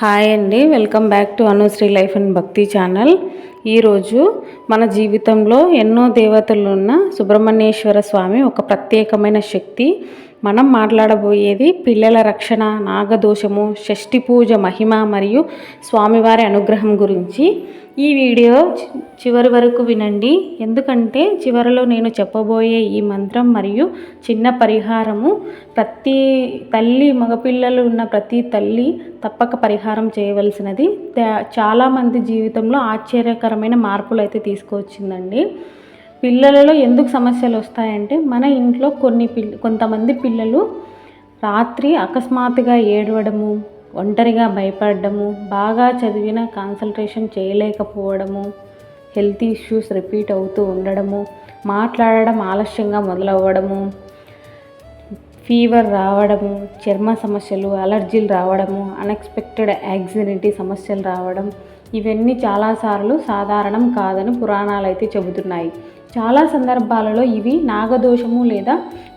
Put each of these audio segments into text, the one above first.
Hi అండి. Welcome back to Anushree life and Bhakti channel. ఈరోజు మన జీవితంలో ఎన్నో దేవతలు ఉన్న సుబ్రహ్మణ్యేశ్వర స్వామి ఒక ప్రత్యేకమైన శక్తి మనం మాట్లాడబోయేది పిల్లల రక్షణ నాగదోషము షష్ఠి పూజ మహిమ మరియు స్వామివారి అనుగ్రహం గురించి. ఈ వీడియో చివరి వరకు వినండి. ఎందుకంటే చివరిలో నేను చెప్పబోయే ఈ మంత్రం మరియు చిన్న పరిహారము ప్రతి తల్లి మగపిల్లలు ఉన్న ప్రతి తల్లి తప్పక పరిహారం చేయవలసినది. చాలామంది జీవితంలో ఆశ్చర్యకరమైన మార్పులు అయితే తీసుకువచ్చిందండి పిల్లలలో ఎందుకు సమస్యలు వస్తాయంటే మన ఇంట్లో కొన్ని పిల్ల కొంతమంది పిల్లలు రాత్రి అకస్మాత్తుగా ఏడవడము ఒంటరిగా భయపడడము బాగా చదివిన కాన్సన్ట్రేషన్ చేయలేకపోవడము హెల్త్ ఇష్యూస్ రిపీట్ అవుతూ ఉండడము మాట్లాడడం ఆలస్యంగా మొదలవ్వడము ఫీవర్ రావడము చర్మ సమస్యలు అలర్జీలు రావడము అన్ఎక్స్పెక్టెడ్ యాక్సిడెంటీ సమస్యలు రావడం ఇవన్నీ చాలాసార్లు సాధారణం కాదని పురాణాలు అయితే చెబుతున్నాయి. చాలా సందర్భాలలో ఇవి నాగదోషము లేదా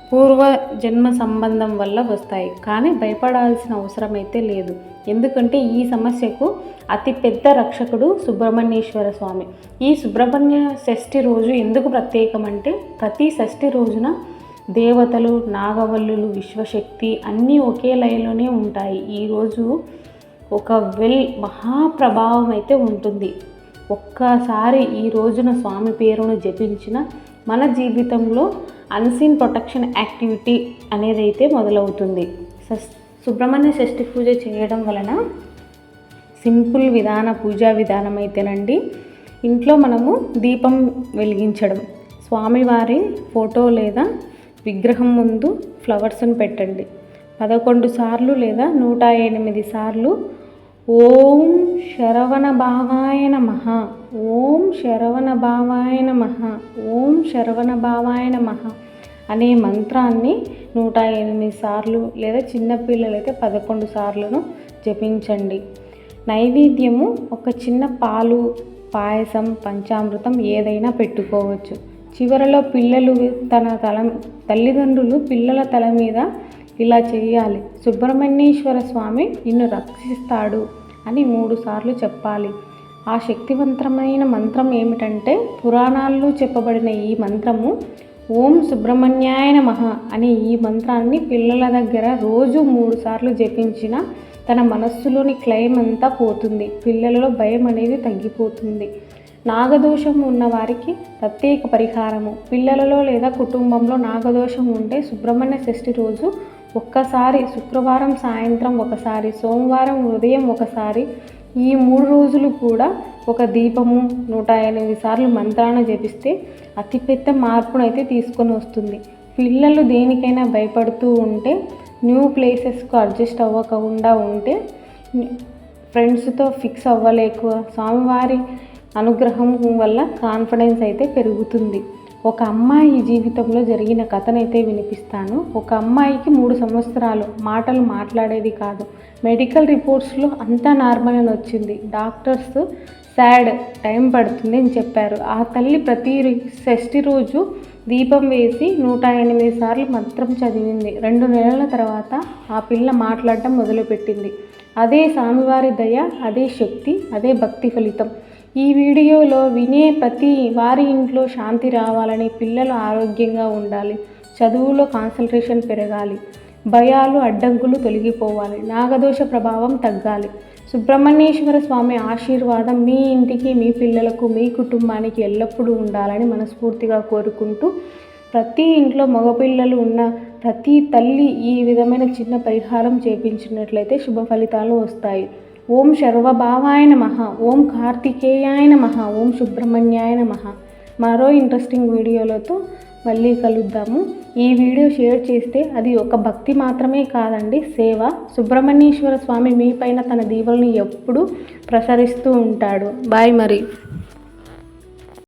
పూర్వ జన్మ సంబంధం వల్ల వస్తాయి. కానీ భయపడాల్సిన అవసరం అయితే లేదు. ఎందుకంటే ఈ సమస్యకు అతి పెద్ద రక్షకుడు సుబ్రహ్మణ్యేశ్వర స్వామి. ఈ సుబ్రహ్మణ్య షష్ఠి రోజు ఎందుకు ప్రత్యేకం అంటే ప్రతి షష్ఠి రోజున దేవతలు నాగవల్లులు విశ్వశక్తి అన్నీ ఒకే లయలోనే ఉంటాయి. ఈరోజు ఒక వెల్ మహాప్రభావం అయితే ఉంటుంది. ఒక్కసారి ఈ రోజున స్వామి పేరును జపించిన మన జీవితంలో అన్సీన్ ప్రొటెక్షన్ యాక్టివిటీ అనేది అయితే మొదలవుతుంది. సస్ సుబ్రహ్మణ్య షష్ఠి పూజ చేయడం వలన సింపుల్ విధాన పూజా విధానం అయితేనండి ఇంట్లో మనము దీపం వెలిగించడం. స్వామివారి ఫోటో లేదా విగ్రహం ముందు ఫ్లవర్స్ని పెట్టండి. పదకొండు సార్లు లేదా నూట ఎనిమిది సార్లు ఓం శరవణ భావాయ నమ. ఓం శరవణ భావాయ నమ. ఓం శరవణ భావాయ నమ అనే మంత్రాన్ని నూట ఎనిమిది సార్లు లేదా చిన్నపిల్లలైతే పదకొండు సార్లను జపించండి. నైవేద్యము ఒక చిన్న పాలు పాయసం పంచామృతం ఏదైనా పెట్టుకోవచ్చు. చివరలో పిల్లలు తన తల తల్లిదండ్రులు పిల్లల తల మీద ఇలా చేయాలి సుబ్రహ్మణ్యేశ్వర స్వామి నిన్ను రక్షిస్తాడు అని మూడు సార్లు చెప్పాలి. ఆ శక్తివంతమైన మంత్రం ఏమిటంటే పురాణాల్లో చెప్పబడిన ఈ మంత్రము ఓం సుబ్రహ్మణ్యాయ నమః అనే ఈ మంత్రాన్ని పిల్లల దగ్గర రోజు మూడు సార్లు జపించిన తన మనస్సులోని క్లైమ్ అంతా పోతుంది. పిల్లలలో భయం అనేది తగ్గిపోతుంది. నాగదోషం ఉన్న వారికి ప్రత్యేక పరిహారము. పిల్లలలో లేదా కుటుంబంలో నాగదోషం ఉంటే సుబ్రహ్మణ్య షష్ఠి రోజు ఒక్కసారి శుక్రవారం సాయంత్రం ఒకసారి సోమవారం ఉదయం ఒకసారి ఈ మూడు రోజులు కూడా ఒక దీపము నూట ఎనిమిది సార్లు మంత్రాన్ని జపిస్తే అతిపెద్ద మార్పునైతే తీసుకొని వస్తుంది. పిల్లలు దేనికైనా భయపడుతూ ఉంటే న్యూ ప్లేసెస్కు అడ్జస్ట్ అవ్వకుండా ఉంటే ఫ్రెండ్స్తో ఫిక్స్ అవ్వలేక స్వామివారి అనుగ్రహం వల్ల కాన్ఫిడెన్స్ అయితే పెరుగుతుంది. ఒక అమ్మాయి జీవితంలో జరిగిన కథనైతే వినిపిస్తాను. ఒక అమ్మాయికి మూడు సంవత్సరాలు. మాటలు మాట్లాడేది కాదు. మెడికల్ రిపోర్ట్స్లో అంతా నార్మల్ అని వచ్చింది. డాక్టర్స్ సాడ్ టైం పడుతుంది అని చెప్పారు. ఆ తల్లి ప్రతి షష్ఠి రోజు దీపం వేసి నూట ఎనిమిది సార్లు మంత్రం చదివింది. రెండు నెలల తర్వాత ఆ పిల్ల మాట్లాడటం మొదలుపెట్టింది. అదే స్వామివారి దయ అదే శక్తి అదే భక్తి ఫలితం. ఈ వీడియోలో వినే ప్రతి వారి ఇంట్లో శాంతి రావాలని పిల్లలు ఆరోగ్యంగా ఉండాలి. చదువులో కాన్సన్ట్రేషన్ పెరగాలి. భయాలు అడ్డంకులు తొలగిపోవాలి. నాగదోష ప్రభావం తగ్గాలి. సుబ్రహ్మణ్యేశ్వర స్వామి ఆశీర్వాదం మీ ఇంటికి మీ పిల్లలకు మీ కుటుంబానికి ఎల్లప్పుడూ ఉండాలని మనస్ఫూర్తిగా కోరుకుంటూ ప్రతి ఇంట్లో మగపిల్లలు ఉన్న ప్రతి తల్లి ఈ విధమైన చిన్న పరిహారం చేపించినట్లయితే శుభ ఫలితాలు వస్తాయి. ఓం శర్వభావాయ నమ ఓం కార్తికేయాయ నమ ఓం సుబ్రహ్మణ్యాయ నమ. మరో ఇంట్రెస్టింగ్ వీడియోలతో మళ్ళీ కలుద్దాము. ఈ వీడియో షేర్ చేస్తే అది ఒక భక్తి మాత్రమే కాదండి సేవ. సుబ్రహ్మణ్యేశ్వర స్వామి మీ పైన తన దీవులను ఎప్పుడూ ప్రసరిస్తూ ఉంటాడు. బాయ్ మరి.